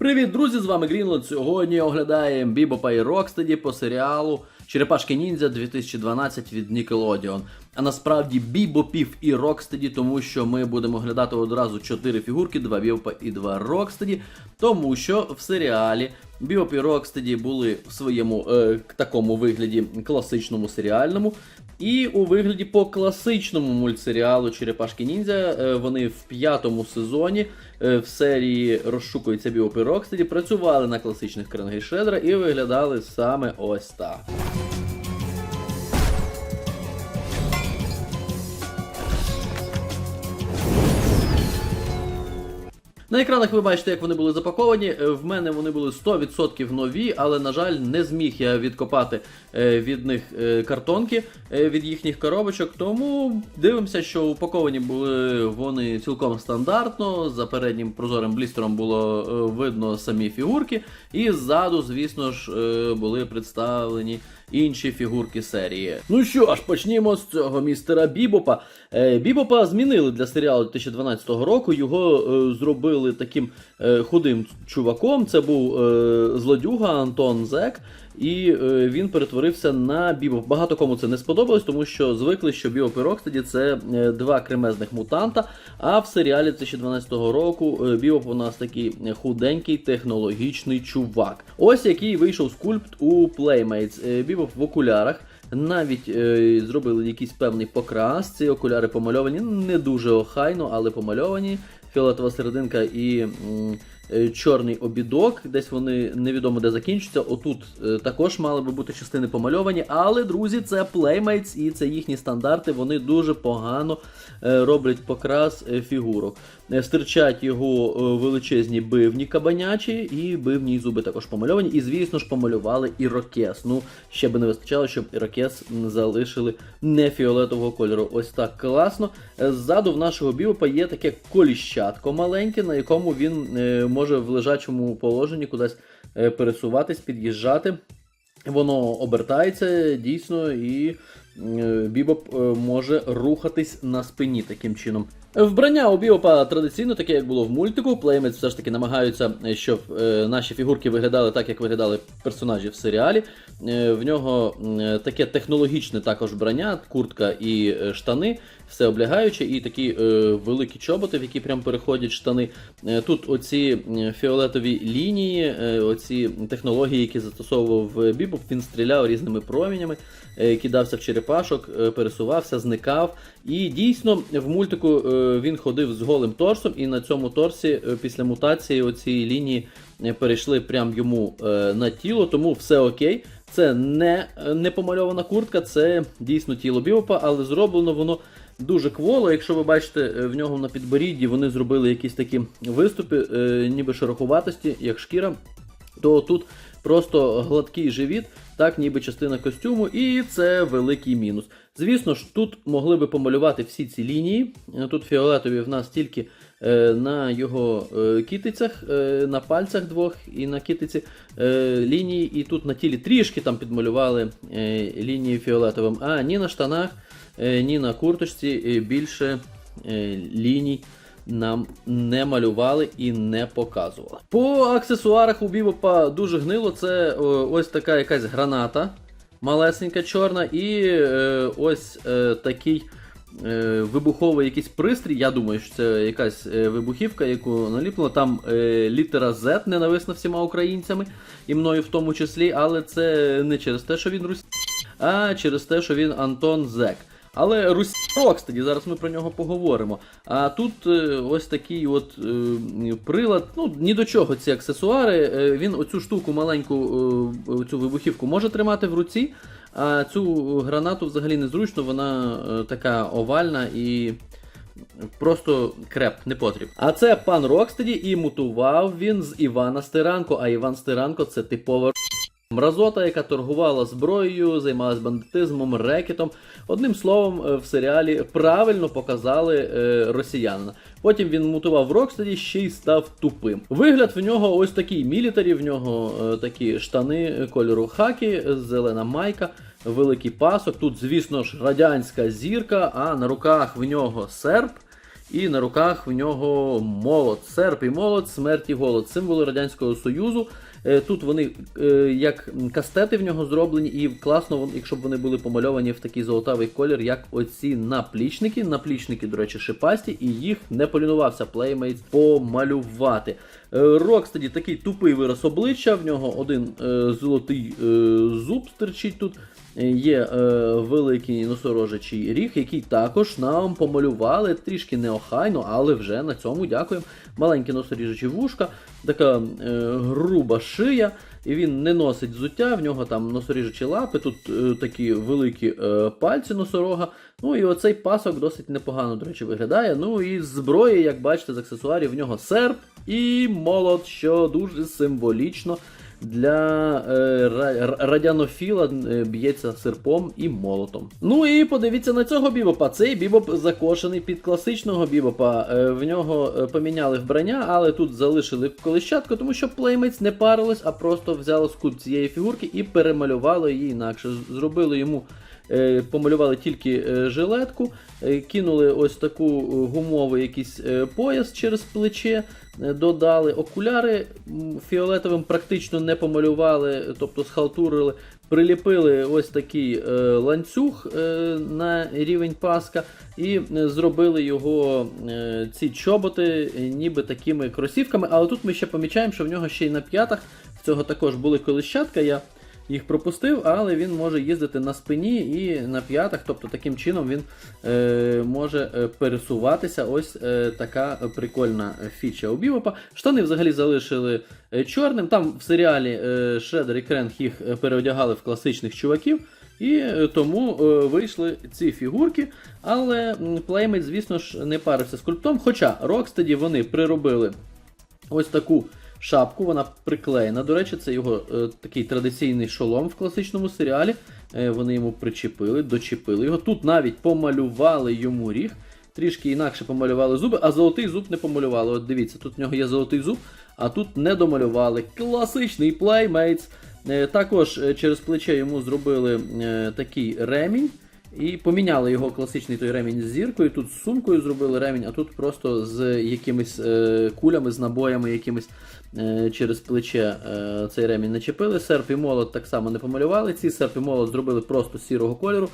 Привіт, друзі! З вами Грінланд. Сьогодні оглядаємо Бібопа і Рокстеді по серіалу Черепашки Ніндзя 2012 від Nickelodeon. А насправді Бібопів і Рокстеді, тому що ми будемо оглядати одразу 4 фігурки, 2 Бібопа і 2 Рокстеді. Тому що в серіалі Бібоп і Рокстеді були в своєму е, такому вигляді класичному серіальному. І у вигляді по класичному мультсеріалу Черепашки Ніндзя е, вони в п'ятому сезоні е, в серії Розшукується Біопі Рокстеді працювали на класичних Шредера і виглядали саме ось так. На екранах ви бачите, як вони були запаковані. Е, В мене вони були 100% нові, але, на жаль, не зміг я відкопати е, від них е, картонки від їхніх коробочок. Тому дивимося, що упаковані були вони цілком стандартно. За переднім прозорим блістером було видно самі фігурки, і ззаду, звісно ж, були представлені інші фігурки серії. Ну що ж, почнімо з цього містера Бібопа. Е, Бібопа змінили для серіалу 2012 року. Його е, зробили таким е, худим чуваком. Це був е, злодюга Антон Зек. І е, він перетворився на Бібоп. Багато кому це не сподобалось, тому що звикли, що Бібоп і Рокстеді це е, два кремезних мутанта. А в серіалі 2012 року е, Бібоп у нас такий худенький технологічний чувак. Ось який вийшов скульпт у Playmates. Е, Бібоп в окулярах. Навіть е, зробили якийсь певний покрас. Ці окуляри помальовані не дуже охайно, але помальовані. Фіолетова серединка і м, чорний обідок. Десь вони невідомо де закінчаться. Отут е, також мали би бути частини помальовані. Але, друзі, це Playmates і це їхні стандарти. Вони дуже погано е, роблять покрас е, фігурок. Е, Стирчать його е, величезні бивні кабанячі, і бивні зуби також помальовані. І, звісно ж, помалювали ірокез. Ну, ще би не вистачало, щоб ірокез м, залишили не фіолетового кольору. Ось так класно. Е, Ззаду в нашого біопа є таке коліщатко маленьке, на якому він е, може в лежачому положенні кудись е, пересуватись, під'їжджати. Воно обертається дійсно, і е, Бібоп е, може рухатись на спині таким чином. Вбрання у Бібопа традиційно, таке як було в мультику. Playmates все ж таки намагаються, е, щоб е, наші фігурки виглядали так, як виглядали персонажі в серіалі. Е, в нього е, таке технологічне також вбрання, куртка і е, штани, все облягаюче, і такі е, великі чоботи, в які прям переходять штани. Е, тут оці е, фіолетові лінії, е, оці технології, які застосовував Бібоп, він стріляв різними промінями, е, кидався в черепашок, е, пересувався, зникав. І дійсно в мультику е, він ходив з голим торсом, і на цьому торсі е, після мутації оці лінії е, перейшли прямо йому е, на тіло, тому все окей. Це не, не помальована куртка, це дійсно тіло Бібопа, але зроблено воно дуже кволо. Якщо ви бачите, в нього на підборідді вони зробили якісь такі виступи, ніби шероховатості, як шкіра, то тут просто гладкий живіт, так ніби частина костюму, і це великий мінус. Звісно ж, тут могли би помалювати всі ці лінії. Е, Тут фіолетові в нас тільки е, на його е, кітицях, е, на пальцях двох і на кітиці е, лінії, і тут на тілі трішки там підмалювали лінії фіолетовим, а ні на штанах, ні на курточці більше ліній нам не малювали і не показували. По аксесуарах у Бібопа дуже гнило. Це ось така якась граната малесенька чорна, і е, ось е, такий. е, Вибуховий якийсь пристрій, я думаю, що це якась е, вибухівка, яку наліплено. Там е, літера Z ненависна всіма українцями, і мною в тому числі, але це не через те, що він Русь, а через те, що він Антон Зек. Але Русі Рокстеді, зараз ми про нього поговоримо. А тут е, ось такий от е, прилад, ну ні до чого ці аксесуари. Е, він оцю штуку маленьку, цю вибухівку може тримати в руці, а цю гранату взагалі незручно, вона така овальна і. Просто креп не потрібно. А це пан Рокстеді, і мутував він з Івана Стиранко. А Іван Стиранко це типова Мразота, яка торгувала зброєю, займалась бандитизмом, рекетом. Одним словом, е, в серіалі правильно показали е, росіянина. Потім він мутував в Рокстеді, ще й став тупим. Вигляд в нього ось такий мілітарі, в нього е, такі штани кольору хакі, зелена майка, великий пасок. Тут, звісно ж, радянська зірка, а на руках в нього серп. І на руках в нього молот, серп і молот, смерть і голод, символи Радянського Союзу. Е, Тут вони е, як кастети в нього зроблені, і класно, якщо б вони були помальовані в такий золотавий колір, як оці наплічники. Наплічники, до речі, шипасті, і їх не полінувався Playmates помалювати. Рокстеді такий тупий вираз обличчя, в нього один е, золотий е, зуб стирчить тут. Е, Є е, великий носорожачий ріг, який також нам помалювали трішки неохайно, але вже на цьому дякуємо. Маленькі носоріжачі вушка, така е, груба шия, і він не носить взуття, в нього там носоріжачі лапи, тут е, такі великі е, пальці носорога. Ну і оцей пасок досить непогано, до речі, виглядає. Ну і зброї, як бачите, з аксесуарів в нього серп і молот, що дуже символічно для е, радянофіла е, б'ється серпом і молотом. Ну і подивіться на цього бібопа. Цей бібоп закошений під класичного бібопа. Е, в нього поміняли вбрання, але тут залишили колищатку, тому що плеймець не парилось, а просто взяло скут цієї фігурки і перемалювали її інакше. Зробили йому. Е, Помалювали тільки е, жилетку, е, кинули ось таку гумовий якийсь пояс через плече, додали окуляри фіолетовим практично не помалювали, тобто схалтурили, приліпили ось такий ланцюг на рівень паска і зробили його ці чоботи ніби такими кросівками. Але тут ми ще помічаємо, що в нього ще й на п'ятах в цього також були колищатка. Я їх пропустив, але він може їздити на спині і на п'ятах, тобто таким чином він е, може е, пересуватися. Ось е, така прикольна фіча у Бівопа. Штани взагалі залишили е, чорним. Там в серіалі е, Шредер і Кренг їх е, переодягали в класичних чуваків. І е, тому е, вийшли ці фігурки. Але Playmate, звісно ж, не парився з скульптом. Хоча Rocksteady вони приробили ось таку шапку, вона приклеєна. До речі, це його е, такий традиційний шолом в класичному серіалі. Е, вони йому причепили, дочепили його. Тут навіть помалювали йому ріг. Трішки інакше помалювали зуби, а золотий зуб не помалювали. От дивіться, тут в нього є золотий зуб, а тут не домалювали. Класичний Playmates. Е, Також е, через плече йому зробили е, такий ремінь. І поміняли його класичний той ремінь з зіркою. Тут з сумкою зробили ремінь, а тут просто з якимись е, кулями, з набоями якимись е, через плече е, цей ремінь начепили. Серп і молот так само не помалювали. Ці серп і молот зробили просто сірого кольору.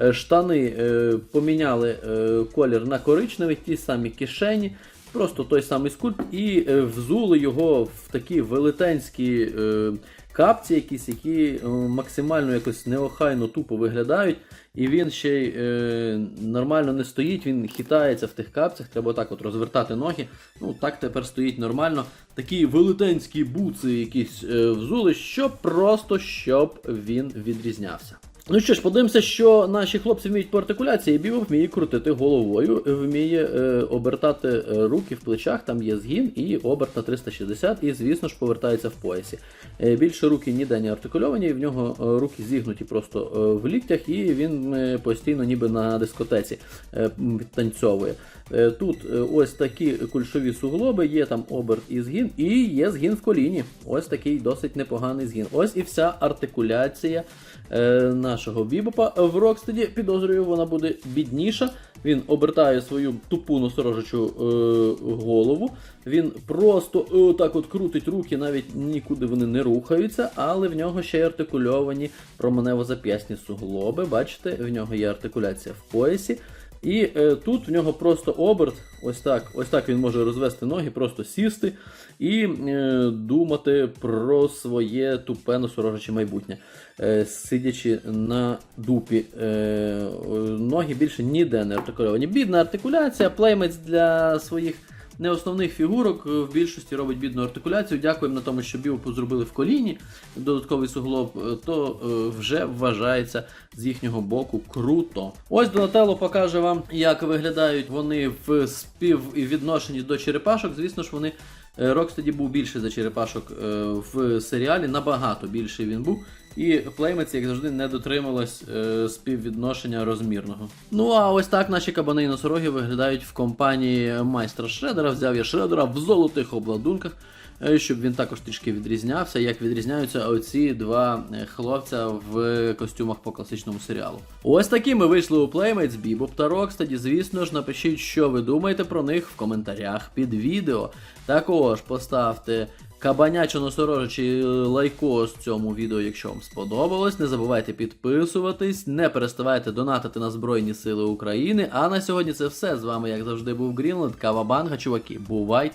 Е, штани е, поміняли е, колір на коричневий, ті самі кишені. Просто той самий скульпт, і е, взули його в такі велетенські е, капці, якісь, які е, максимально якось неохайно тупо виглядають. І він ще й е, нормально не стоїть, він хитається в тих капцях, треба так от розвертати ноги. Ну так тепер стоїть нормально. Такі велетенські буци якісь е, взули, щоб просто щоб він відрізнявся. Ну що ж, подивимося, що наші хлопці вміють по артикуляції. Біо вміє крутити головою, вміє е, обертати е, руки в плечах, там є згін і оберт на 360, і, звісно ж, повертається в поясі. Е, більше руки ніде не артикульовані, в нього е, руки зігнуті просто е, в ліктях, і він постійно ніби на дискотеці е, танцьовує. Е, Тут ось такі кульшові суглоби, є там оберт і згін, і є згін в коліні. Ось такий досить непоганий згін. Ось і вся артикуляція е, нашого бібопа. В Рокстеді, підозрюю, вона буде бідніша. Він обертає свою тупу носорожачу е, голову. Він просто е, так от крутить руки, навіть нікуди вони не рухаються, але в нього ще й артикульовані променево-зап'ясні суглоби. Бачите, в нього є артикуляція в поясі. І е, тут в нього просто оберт, ось так, ось так він може розвести ноги, просто сісти і е, думати про своє тупе носорожаче майбутнє, е, сидячи на дупі. Е, е, ноги більше ніде не артикульовані. Бідна артикуляція, плеймець для своїх не основних фігурок е, в більшості робить бідну артикуляцію. Дякуємо на тому, що біопу зробили в коліні додатковий суглоб, е, то е, вже вважається з їхнього боку круто. Ось Донателло покаже вам, як виглядають вони в співвідношенні до черепашок. Звісно ж, вони. Е, Рокстеді був більше за черепашок е, в серіалі, набагато більший він був. І Плеймець, як завжди, не дотрималась е, співвідношення розмірного. Ну а ось так наші кабани і носороги виглядають в компанії майстра Шредера. Взяв я Шредера в золотих обладунках. Е, щоб він також трішки відрізнявся, як відрізняються оці два е, хлопця в костюмах по класичному серіалу. Ось такі ми вийшли у Playmates, Bebop та Rocksteady. Звісно ж, напишіть, що ви думаєте про них в коментарях під відео. Також поставте кабанячо носорожичий лайкос цьому відео, якщо вам сподобалось. Не забувайте підписуватись, не переставайте донатити на Збройні Сили України. А на сьогодні це все. З вами, як завжди, був Грінленд, Кавабанга, чуваки. Бувайте!